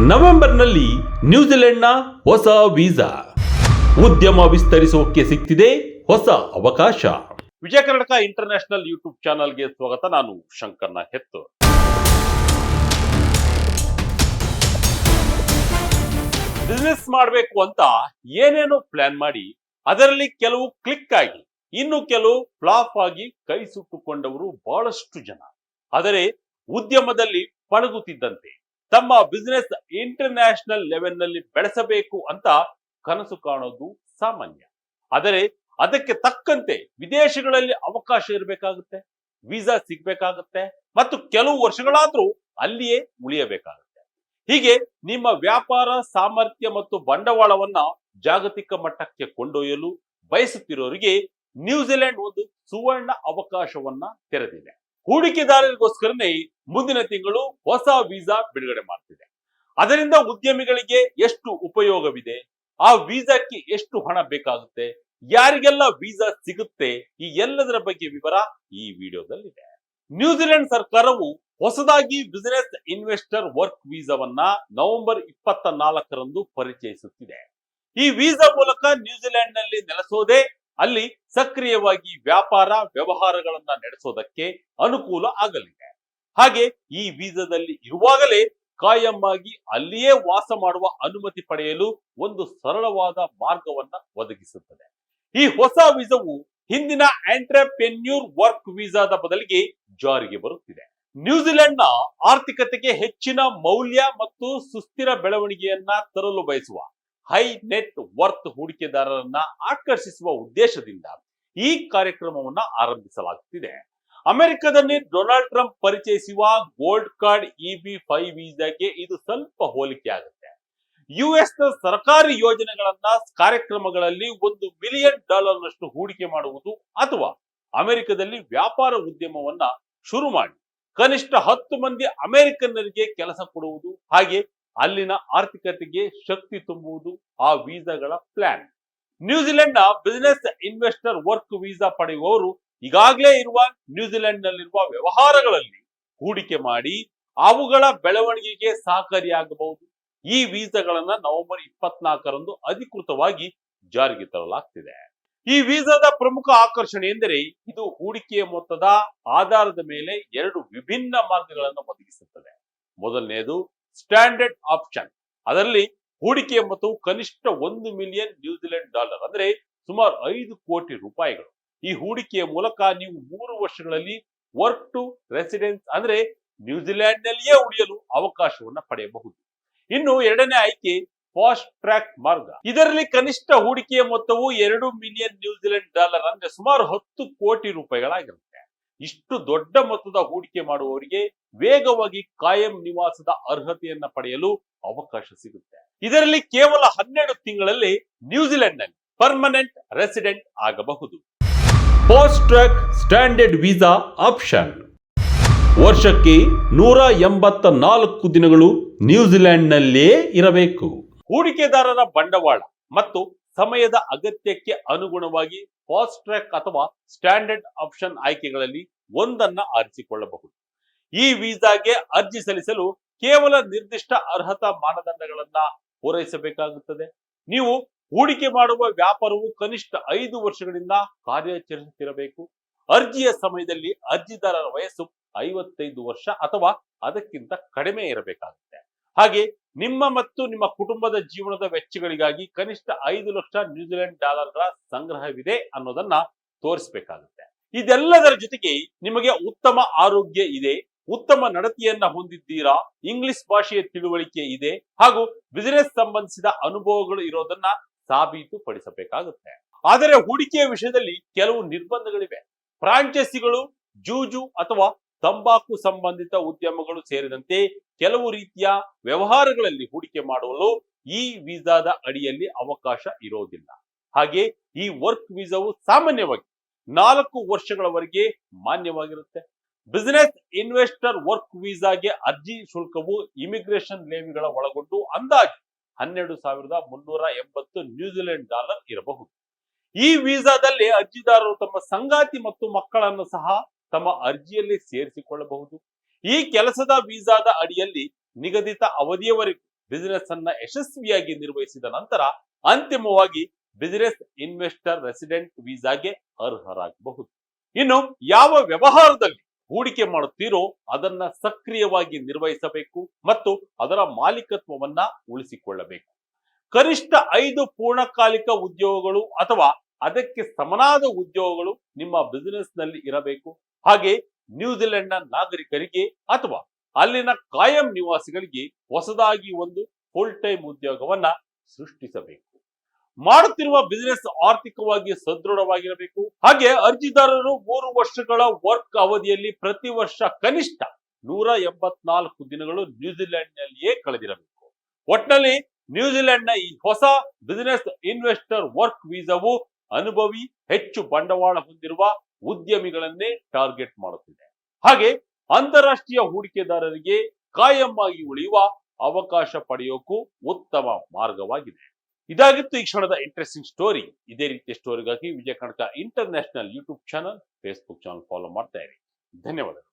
ನವೆಂಬರ್ನಲ್ಲಿ ನ್ಯೂಜಿಲೆಂಡ್ನ ಹೊಸ ವೀಸಾ. ಉದ್ಯಮ ವಿಸ್ತರಿಸೋಕೆ ಸಿಗ್ತಿದೆ ಹೊಸ ಅವಕಾಶ. ವಿಜಯ ಕರ್ನಾಟಕ ಇಂಟರ್ನ್ಯಾಷನಲ್ ಯೂಟ್ಯೂಬ್ ಚಾನಲ್ಗೆ ಸ್ವಾಗತ. ನಾನು ಶಂಕರ್ನ ಹೆತ್ತು. ಬಿಸ್ನೆಸ್ ಮಾಡಬೇಕು ಅಂತ ಏನೇನೋ ಪ್ಲಾನ್ ಮಾಡಿ, ಅದರಲ್ಲಿ ಕೆಲವು ಕ್ಲಿಕ್ ಆಗಿ, ಇನ್ನು ಕೆಲವು ಫ್ಲಾಪ್ ಆಗಿ ಕೈ ಸುಟ್ಟುಕೊಂಡವರು ಬಹಳಷ್ಟು ಜನ. ಆದರೆ ಉದ್ಯಮದಲ್ಲಿ ಪಳಗುತ್ತಿದ್ದಂತೆ ತಮ್ಮ ಬಿಸ್ನೆಸ್ ಇಂಟರ್ನ್ಯಾಷನಲ್ ಲೆವೆಲ್ನಲ್ಲಿ ಬೆಳೆಸಬೇಕು ಅಂತ ಕನಸು ಕಾಣೋದು ಸಾಮಾನ್ಯ. ಆದರೆ ಅದಕ್ಕೆ ತಕ್ಕಂತೆ ವಿದೇಶಗಳಲ್ಲಿ ಅವಕಾಶ ಇರಬೇಕಾಗುತ್ತೆ ವೀಸಾ ಸಿಗ್ಬೇಕಾಗತ್ತೆ ಮತ್ತು ಕೆಲವು ವರ್ಷಗಳಾದ್ರೂ ಅಲ್ಲಿಯೇ ಉಳಿಯಬೇಕಾಗುತ್ತೆ. ಹೀಗೆ ನಿಮ್ಮ ವ್ಯಾಪಾರ, ಸಾಮರ್ಥ್ಯ ಮತ್ತು ಬಂಡವಾಳವನ್ನ ಜಾಗತಿಕ ಮಟ್ಟಕ್ಕೆ ಕೊಂಡೊಯ್ಯಲು ಬಯಸುತ್ತಿರೋರಿಗೆ ನ್ಯೂಜಿಲೆಂಡ್ ಒಂದು ಸುವರ್ಣ ಅವಕಾಶವನ್ನ ತೆರೆದಿದೆ. ಹೂಡಿಕೆದಾರರಿಗೋಸ್ಕರನೇ ಮುಂದಿನ ತಿಂಗಳು ಹೊಸ ವೀಸಾ ಬಿಡುಗಡೆ ಮಾಡ್ತಿದೆ. ಅದರಿಂದ ಉದ್ಯಮಿಗಳಿಗೆ ಎಷ್ಟು ಉಪಯೋಗವಿದೆ? ಆ ವೀಸಾಕ್ಕೆ ಎಷ್ಟು ಹಣ ಬೇಕಾಗುತ್ತೆ? ಯಾರಿಗೆಲ್ಲ ವೀಸಾ ಸಿಗುತ್ತೆ? ಈ ಎಲ್ಲದರ ಬಗ್ಗೆ ವಿವರ ಈ ವಿಡಿಯೋದಲ್ಲಿದೆ. ನ್ಯೂಜಿಲೆಂಡ್ ಸರ್ಕಾರವು ಹೊಸದಾಗಿ ಬಿಸಿನೆಸ್ ಇನ್ವೆಸ್ಟರ್ ವರ್ಕ್ ವೀಸಾವನ್ನ ನವೆಂಬರ್ ಇಪ್ಪತ್ತ ನಾಲ್ಕರಂದು ಪರಿಚಯಿಸುತ್ತಿದೆ. ಈ ವೀಸಾ ಮೂಲಕ ನ್ಯೂಜಿಲೆಂಡ್ನಲ್ಲಿ ನೆಲೆಸೋದೇ ಅಲ್ಲಿ ಸಕ್ರಿಯವಾಗಿ ವ್ಯಾಪಾರ ವ್ಯವಹಾರಗಳನ್ನ ನಡೆಸೋದಕ್ಕೆ ಅನುಕೂಲ ಆಗಲಿದೆ. ಹಾಗೆ ಈ ವೀಸಾದಲ್ಲಿ ಇರುವಾಗಲೇ ಕಾಯಂ ಆಗಿ ಅಲ್ಲಿಯೇ ವಾಸ ಮಾಡುವ ಅನುಮತಿ ಪಡೆಯಲು ಒಂದು ಸರಳವಾದ ಮಾರ್ಗವನ್ನ ಒದಗಿಸುತ್ತದೆ. ಈ ಹೊಸ ವೀಸಾವು ಹಿಂದಿನ ಆಂಟ್ರಪ್ರೆನ್ಯೂರ್ ವರ್ಕ್ ವೀಸಾದ ಬದಲಿಗೆ ಜಾರಿಗೆ ಬರುತ್ತಿದೆ. ನ್ಯೂಜಿಲೆಂಡ್ನ ಆರ್ಥಿಕತೆಗೆ ಹೆಚ್ಚಿನ ಮೌಲ್ಯ ಮತ್ತು ಸುಸ್ಥಿರ ಬೆಳವಣಿಗೆಯನ್ನ ತರಲು ಬಯಸುವ ಹೈ ನೆಟ್ ವರ್ತ್ ಹೂಡಿಕೆದಾರರನ್ನ ಆಕರ್ಷಿಸುವ ಉದ್ದೇಶದಿಂದ ಈ ಕಾರ್ಯಕ್ರಮವನ್ನ ಆರಂಭಿಸಲಾಗುತ್ತಿದೆ. ಅಮೆರಿಕದಲ್ಲಿ ಡೊನಾಲ್ಡ್ ಟ್ರಂಪ್ ಪರಿಚಯಿಸುವ ಗೋಲ್ಡ್ ಕಾರ್ಡ್ ಇಬಿ ಫೈವ್ ವೀಸಾಗೆ ಇದು ಸ್ವಲ್ಪ ಹೋಲಿಕೆ ಆಗುತ್ತೆ. ಯುಎಸ್ನ ಸರ್ಕಾರಿ ಯೋಜನೆಗಳನ್ನ ಕಾರ್ಯಕ್ರಮಗಳಲ್ಲಿ ಒಂದು ಮಿಲಿಯನ್ ಡಾಲರ್ ನಷ್ಟು ಹೂಡಿಕೆ ಮಾಡುವುದು ಅಥವಾ ಅಮೆರಿಕದಲ್ಲಿ ವ್ಯಾಪಾರ ಉದ್ಯಮವನ್ನ ಶುರು ಮಾಡಿ ಕನಿಷ್ಠ ಹತ್ತು ಮಂದಿ ಅಮೆರಿಕನ್ನರಿಗೆ ಕೆಲಸ ಕೊಡುವುದು ಹಾಗೆ ಅಲ್ಲಿನ ಆರ್ಥಿಕತೆಗೆ ಶಕ್ತಿ ತುಂಬುವುದು ಆ ವೀಸಾಗಳ ಪ್ಲಾನ್. ನ್ಯೂಜಿಲೆಂಡ್ನ ಬಿಸಿನೆಸ್ ಇನ್ವೆಸ್ಟರ್ ವರ್ಕ್ ವೀಸಾ ಪಡೆಯುವವರು ಈಗಾಗಲೇ ಇರುವ ನ್ಯೂಜಿಲೆಂಡ್ ನಲ್ಲಿರುವ ವ್ಯವಹಾರಗಳಲ್ಲಿ ಹೂಡಿಕೆ ಮಾಡಿ ಅವುಗಳ ಬೆಳವಣಿಗೆಗೆ ಸಹಕಾರಿಯಾಗಬಹುದು. ಈ ವೀಸಾಗಳನ್ನ ನವೆಂಬರ್ ಇಪ್ಪತ್ನಾಲ್ಕರಂದು ಅಧಿಕೃತವಾಗಿ ಜಾರಿಗೆ ತರಲಾಗ್ತಿದೆ. ಈ ವೀಸಾದ ಪ್ರಮುಖ ಆಕರ್ಷಣೆ ಎಂದರೆ ಇದು ಹೂಡಿಕೆಯ ಮೊತ್ತದ ಆಧಾರದ ಮೇಲೆ ಎರಡು ವಿಭಿನ್ನ ಮಾರ್ಗಗಳನ್ನು ಒದಗಿಸುತ್ತದೆ. ಮೊದಲನೆಯದು ಸ್ಟ್ಯಾಂಡರ್ಡ್ ಆಪ್ಷನ್ ಅದರಲ್ಲಿ ಹೂಡಿಕೆಯ ಮೊತ್ತವು ಕನಿಷ್ಠ ಒಂದು ಮಿಲಿಯನ್ ನ್ಯೂಜಿಲೆಂಡ್ ಡಾಲರ್ ಅಂದ್ರೆ ಸುಮಾರು ಐದು ಕೋಟಿ ರೂಪಾಯಿಗಳು. ಈ ಹೂಡಿಕೆಯ ಮೂಲಕ ನೀವು ಮೂರು ವರ್ಷಗಳಲ್ಲಿ ವರ್ಕ್ ಟು ರೆಸಿಡೆನ್ಸ್ ಅಂದ್ರೆ ನ್ಯೂಜಿಲೆಂಡ್ ನಲ್ಲಿಯೇ ಉಳಿಯಲು ಅವಕಾಶವನ್ನ ಪಡೆಯಬಹುದು. ಇನ್ನು ಎರಡನೇ ಆಯ್ಕೆ ಫಾಸ್ಟ್ ಟ್ರ್ಯಾಕ್ ಮಾರ್ಗ. ಇದರಲ್ಲಿ ಕನಿಷ್ಠ ಹೂಡಿಕೆಯ ಮೊತ್ತವು ಎರಡು ಮಿಲಿಯನ್ ನ್ಯೂಜಿಲೆಂಡ್ ಡಾಲರ್ ಅಂದ್ರೆ ಸುಮಾರು ಹತ್ತು ಕೋಟಿ ರೂಪಾಯಿಗಳಾಗಿರುತ್ತೆ. ಇಷ್ಟು ದೊಡ್ಡ ಮೊತ್ತದ ಹೂಡಿಕೆ ಮಾಡುವವರಿಗೆ ವೇಗವಾಗಿ ಕಾಯಂ ನಿವಾಸದ ಅರ್ಹತೆಯನ್ನ ಪಡೆಯಲು ಅವಕಾಶ ಸಿಗುತ್ತೆ. ಇದರಲ್ಲಿ ಕೇವಲ ಹನ್ನೆರಡು ತಿಂಗಳಲ್ಲಿ ನ್ಯೂಜಿಲೆಂಡ್ನಲ್ಲಿ ಪರ್ಮನೆಂಟ್ ರೆಸಿಡೆಂಟ್ ಆಗಬಹುದು. Fast track standard visa option. ವರ್ಷಕ್ಕೆ ನೂರ ಎಂಬತ್ತ ನಾಲ್ಕು ದಿನಗಳು ನ್ಯೂಜಿಲೆಂಡ್ನಲ್ಲೇ ಇರಬೇಕು. ಹೂಡಿಕೆದಾರರ ಬಂಡವಾಳ ಮತ್ತು ಸಮಯದ ಅಗತ್ಯಕ್ಕೆ ಅನುಗುಣವಾಗಿ ಫಾಸ್ಟ್ ಟ್ರ್ಯಾಕ್ ಅಥವಾ ಸ್ಟ್ಯಾಂಡರ್ಡ್ ಆಪ್ಷನ್ ಆಯ್ಕೆಗಳಲ್ಲಿ ಒಂದನ್ನ ಆರಿಸಿಕೊಳ್ಳಬಹುದು. ಈ ವೀಸಾಗೆ ಅರ್ಜಿ ಸಲ್ಲಿಸಲು ಕೇವಲ ನಿರ್ದಿಷ್ಟ ಅರ್ಹತಾ ಮಾನದಂಡಗಳನ್ನ ಪೂರೈಸಬೇಕಾಗುತ್ತದೆ. ನೀವು ಹೂಡಿಕೆ ಮಾಡುವ ವ್ಯಾಪಾರವು ಕನಿಷ್ಠ ಐದು ವರ್ಷಗಳಿಂದ ಕಾರ್ಯಾಚರಿಸುತ್ತಿರಬೇಕು. ಅರ್ಜಿಯ ಸಮಯದಲ್ಲಿ ಅರ್ಜಿದಾರರ ವಯಸ್ಸು ಐವತ್ತೈದು ವರ್ಷ ಅಥವಾ ಅದಕ್ಕಿಂತ ಕಡಿಮೆ ಇರಬೇಕಾಗುತ್ತೆ. ಹಾಗೆ ನಿಮ್ಮ ಮತ್ತು ನಿಮ್ಮ ಕುಟುಂಬದ ಜೀವನದ ವೆಚ್ಚಗಳಿಗಾಗಿ ಕನಿಷ್ಠ ಐದು ಲಕ್ಷ ನ್ಯೂಜಿಲೆಂಡ್ ಡಾಲರ್ಗಳ ಸಂಗ್ರಹವಿದೆ ಅನ್ನೋದನ್ನ ತೋರಿಸಬೇಕಾಗುತ್ತೆ. ಇದೆಲ್ಲದರ ಜೊತೆಗೆ ನಿಮಗೆ ಉತ್ತಮ ಆರೋಗ್ಯ ಇದೆ, ಉತ್ತಮ ನಡತೆಯನ್ನ ಹೊಂದಿದ್ದೀರಾ, ಇಂಗ್ಲಿಷ್ ಭಾಷೆಯ ತಿಳುವಳಿಕೆ ಇದೆ ಹಾಗೂ ಬಿಸಿನೆಸ್ ಸಂಬಂಧಿಸಿದ ಅನುಭವಗಳು ಇರೋದನ್ನ ಸಾಬೀತುಪಡಿಸಬೇಕಾಗುತ್ತೆ ಆದರೆ ಹೂಡಿಕೆಯ ವಿಷಯದಲ್ಲಿ ಕೆಲವು ನಿರ್ಬಂಧಗಳಿವೆ. ಫ್ರಾಂಚೈಸಿಗಳು, ಜೂಜು ಅಥವಾ ತಂಬಾಕು ಸಂಬಂಧಿತ ಉದ್ಯಮಗಳು ಸೇರಿದಂತೆ ಕೆಲವು ರೀತಿಯ ವ್ಯವಹಾರಗಳಲ್ಲಿ ಹೂಡಿಕೆ ಮಾಡಲು ಈ ವೀಸಾದ ಅಡಿಯಲ್ಲಿ ಅವಕಾಶ ಇರೋದಿಲ್ಲ. ಹಾಗೆ ಈ ವರ್ಕ್ ವೀಸಾವು ಸಾಮಾನ್ಯವಾಗಿ ನಾಲ್ಕು ವರ್ಷಗಳವರೆಗೆ ಮಾನ್ಯವಾಗಿರುತ್ತೆ. ಬಿಸಿನೆಸ್ ಇನ್ವೆಸ್ಟರ್ ವರ್ಕ್ ವೀಸಾಗೆ ಅರ್ಜಿ ಶುಲ್ಕವು ಇಮಿಗ್ರೇಷನ್ ಲೇವಿಗಳ ಒಳಗೊಂಡು ಅಂದಾಜು ಹನ್ನೆರಡು ಸಾವಿರದ ಮುನ್ನೂರ ಎಂಬತ್ತು ನ್ಯೂಜಿಲೆಂಡ್ ಡಾಲರ್ ಇರಬಹುದು. ಈ ವೀಸಾದಲ್ಲಿ ಅರ್ಜಿದಾರರು ತಮ್ಮ ಸಂಗಾತಿ ಮತ್ತು ಮಕ್ಕಳನ್ನು ಸಹ ತಮ್ಮ ಅರ್ಜಿಯಲ್ಲಿ ಸೇರಿಸಿಕೊಳ್ಳಬಹುದು. ಈ ಕೆಲಸದ ವೀಸಾದ ಅಡಿಯಲ್ಲಿ ನಿಗದಿತ ಅವಧಿಯವರೆಗೂ ಬಿಸಿನೆಸ್ ಅನ್ನ ಯಶಸ್ವಿಯಾಗಿ ನಿರ್ವಹಿಸಿದ ನಂತರ ಅಂತಿಮವಾಗಿ ಬಿಸಿನೆಸ್ ಇನ್ವೆಸ್ಟರ್ ರೆಸಿಡೆಂಟ್ ವೀಸಾಗೆ ಅರ್ಹರಾಗಬಹುದು. ಇನ್ನು ಯಾವ ವ್ಯವಹಾರದಲ್ಲಿ ಹೂಡಿಕೆ ಮಾಡುತ್ತೀರೋ ಅದನ್ನ ಸಕ್ರಿಯವಾಗಿ ನಿರ್ವಹಿಸಬೇಕು ಮತ್ತು ಅದರ ಮಾಲೀಕತ್ವವನ್ನ ಉಳಿಸಿಕೊಳ್ಳಬೇಕು. ಕನಿಷ್ಠ ಐದು ಪೂರ್ಣಕಾಲಿಕ ಉದ್ಯೋಗಗಳು ಅಥವಾ ಅದಕ್ಕೆ ಸಮನಾದ ಉದ್ಯೋಗಗಳು ನಿಮ್ಮ ಬಿಸಿನೆಸ್ನಲ್ಲಿ ಇರಬೇಕು. ಹಾಗೆ ನ್ಯೂಜಿಲೆಂಡ್ನ ನಾಗರಿಕರಿಗೆ ಅಥವಾ ಅಲ್ಲಿನ ಕಾಯಂ ನಿವಾಸಿಗಳಿಗೆ ಹೊಸದಾಗಿ ಒಂದು ಫುಲ್ ಟೈಮ್ ಉದ್ಯೋಗವನ್ನ ಸೃಷ್ಟಿಸಬೇಕು. ಮಾಡುತ್ತಿರುವ ಬಿಸಿನೆಸ್ ಆರ್ಥಿಕವಾಗಿ ಸದೃಢವಾಗಿರಬೇಕು. ಹಾಗೆ ಅರ್ಜಿದಾರರು ಮೂರು ವರ್ಷಗಳ ವರ್ಕ್ ಅವಧಿಯಲ್ಲಿ ಪ್ರತಿ ವರ್ಷ ಕನಿಷ್ಠ ನೂರ ಎಂಬತ್ನಾಲ್ಕು ದಿನಗಳು ನ್ಯೂಜಿಲೆಂಡ್ ನಲ್ಲಿಯೇ ಕಳೆದಿರಬೇಕು. ಒಟ್ನಲ್ಲಿ ನ್ಯೂಜಿಲೆಂಡ್ನ ಈ ಹೊಸ ಬಿಸಿನೆಸ್ ಇನ್ವೆಸ್ಟರ್ ವರ್ಕ್ ವೀಸಾವು ಅನುಭವಿ, ಹೆಚ್ಚು ಬಂಡವಾಳ ಹೊಂದಿರುವ ಉದ್ಯಮಿಗಳನ್ನೇ ಟಾರ್ಗೆಟ್ ಮಾಡುತ್ತಿದೆ. ಹಾಗೆ ಅಂತಾರಾಷ್ಟ್ರೀಯ ಹೂಡಿಕೆದಾರರಿಗೆ ಕಾಯಂ ಆಗಿ ಉಳಿಯುವ ಅವಕಾಶ ಪಡೆಯೋಕು ಉತ್ತಮ ಮಾರ್ಗವಾಗಿದೆ. ಇದಾಗಿತ್ತು ಈ ಕ್ಷಣದ ಇಂಟ್ರೆಸ್ಟಿಂಗ್ ಸ್ಟೋರಿ ಇದೇ ರೀತಿಯ ಸ್ಟೋರಿಗಾಗಿ Vijaya Kanaka international YouTube channel Facebook channel follow ಮಾಡ್ತಾ ಇರಿ. ಧನ್ಯವಾದಗಳು.